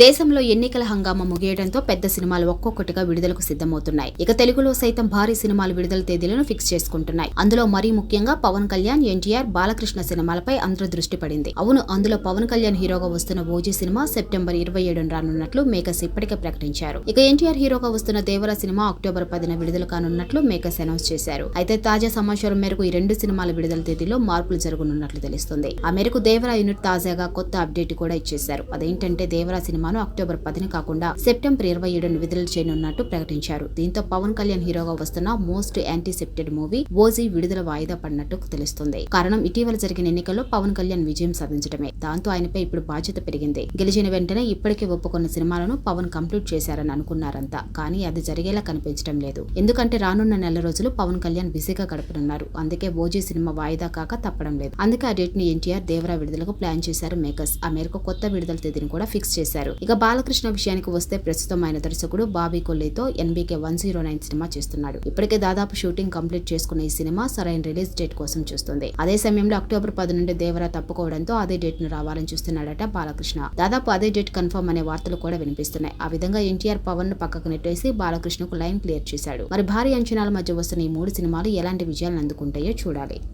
దేశంలో ఎన్నికల హంగామా ముగియడంతో పెద్ద సినిమాలు ఒక్కొక్కటిగా విడుదలకు సిద్ధమవుతున్నాయి. ఇక తెలుగులో సైతం భారీ సినిమాలు విడుదల తేదీలను ఫిక్స్ చేసుకుంటున్నాయి. అందులో మరీ ముఖ్యంగా పవన్ కళ్యాణ్ ఎన్టీఆర్ బాలకృష్ణ సినిమాలపై అందరూ దృష్టి పడింది. అవును అందులో పవన్ కళ్యాణ్ హీరోగా వస్తున్న ఓజీ సినిమా సెప్టెంబర్ ఇరవై ఏడున రానున్నట్లు మేకర్స్ ఇప్పటికే ప్రకటించారు. ఇక ఎన్టీఆర్ హీరోగా వస్తున్న దేవర సినిమా అక్టోబర్ పదిన విడుదల కానున్నట్లు మేకర్స్ అనౌన్స్ చేశారు. అయితే తాజా సమాచారం మేరకు ఈ రెండు సినిమాల విడుదల తేదీలో మార్పులు జరగనున్నట్లు తెలుస్తుంది. ఆ మేరకు దేవరా యూనిట్ తాజాగా కొత్త అప్డేట్ కూడా ఇచ్చేశారు. అదేంటంటే దేవరా సినిమాను అక్టోబర్ పదిని కాకుండా సెప్టెంబర్ ఇరవై ఏడును విడుదల చేయనున్నట్టు ప్రకటించారు. దీంతో పవన్ కళ్యాణ్ హీరోగా వస్తున్న మోస్ట్ యాంటీసెప్టెడ్ మూవీ ఓజీ విడుదల వాయిదా పడినట్టు తెలుస్తుంది. కారణం ఇటీవల జరిగిన ఎన్నికల్లో పవన్ కళ్యాణ్ విజయం సాధించడమే. దాంతో ఆయనపై ఇప్పుడు బాధ్యత పెరిగింది. గెలిచిన వెంటనే ఇప్పటికే ఒప్పుకున్న సినిమాలను పవన్ కంప్లీట్ చేశారని అనుకున్నారంతా. కానీ అది జరిగేలా కనిపించడం లేదు. ఎందుకంటే రానున్న నెల రోజులు పవన్ కళ్యాణ్ బిజీగా గడపనున్నారు. అందుకే ఓజీ సినిమా వాయిదా కాక తప్పడం లేదు. అందుకే ఆ డేట్ని ఎన్టీఆర్ దేవరా విడుదలకు ప్లాన్ చేశారు మేకర్స్. ఆ మేరకు కొత్త విడుదల తేదీని కూడా ఫిక్స్ చేశారు. చేశారు ఇక బాలకృష్ణ విషయానికి వస్తే ప్రస్తుతం ఆయన దర్శకుడు Bobby కొల్లితో NBK one zero nine cinema చేస్తున్నాడు. ఇప్పటికే దాదాపు షూటింగ్ కంప్లీట్ చేసుకున్న ఈ సినిమా సరైన రిలీజ్ డేట్ కోసం చూస్తుంది. అదే సమయంలో అక్టోబర్ పది నుండి దేవరా తప్పుకోవడంతో అదే డేట్ను రావాలని చూస్తున్నాడట బాలకృష్ణ. దాదాపు అదే డేట్ కన్ఫర్మ్ అనే వార్తలు కూడా వినిపిస్తున్నాయి. ఆ విధంగా ఎన్టీఆర్ పవన్ను పక్కకు నెట్టేసి బాలకృష్ణకు లైన్ క్లియర్ చేశాడు. మరి భారీ అంచనాల మధ్య వస్తున్న ఈ మూడు సినిమాలు ఎలాంటి విజయాలను అందుకుంటాయో చూడాలి.